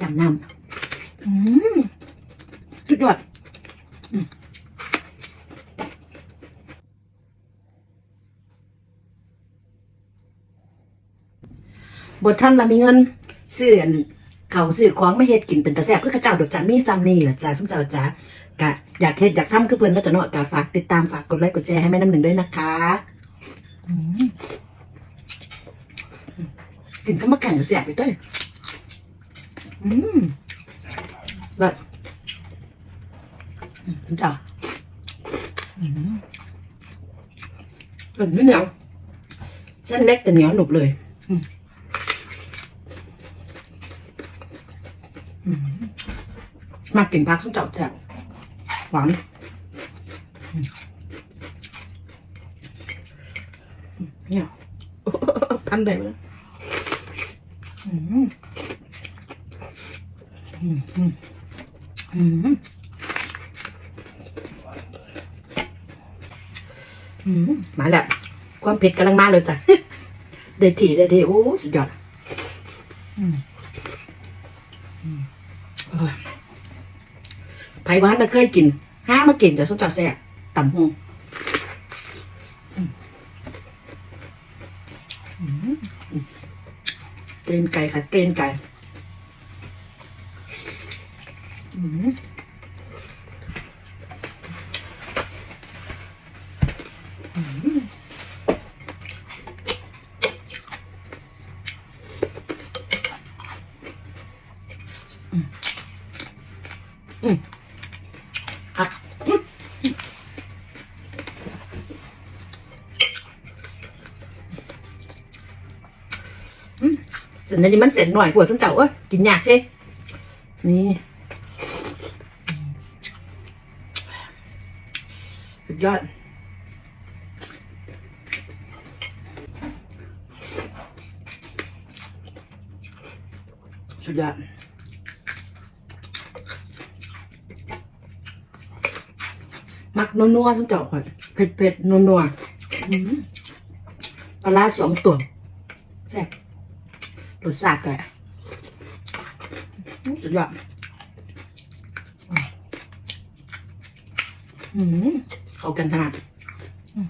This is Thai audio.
จำนำอืมสุดยอดอืมบทท่านละมีเงินซื้ออันเขาวซื้อของไม่เฮ็ดกินเป็นตาแซ่บคือเข้าเจ้าดอกจ้ามีซ้ำนี่แหละจ้าสมเจ้าจ้ากะอยากเฮ็ดอยากทำคือเพิ่นก็จะเนาะกะฝากติดตามฝากกดไลค์กดแชร์ให้แม่น้ำหนึ่งด้วยนะคะอืมกินก็มาแข่งกับแซ่บไปตัวเนี่ย อืมแบบอืมสมเจ้าอืมเป็นไม่เหนียวเส้นเล็กแต่เหนียวหนุบเลยอืมมากินพักส้มเจ้าแจ่วหวานอืมเนี่ยพันได้ไหมอืมอื มอืมอืมอืมมาแล้ว ความเผ็ดกำลังมาเลยจ้ะได้ทีได้ทีโอ้สุดยอดไผ่บ้านน่ะเคยกิน ห้ามากินแต่ส้มตำแซ่บตำหงเกรนไก่ค่ะเกรนไก่ อืมอืมอืมอะอืมอืมเสร็จนี้มันเสร็จหน่อยปวดส้มเจ้าเอ้ยกินยากสินี่สุดยอดสุดยอดมักนัวๆส้มเจ้าก่อนเผ็ดเผ็ดๆนัวๆอืมปลาร้าสองตัวแซ่บรสชาติก็สุดยอดอืม เข้ากันขนาดอืม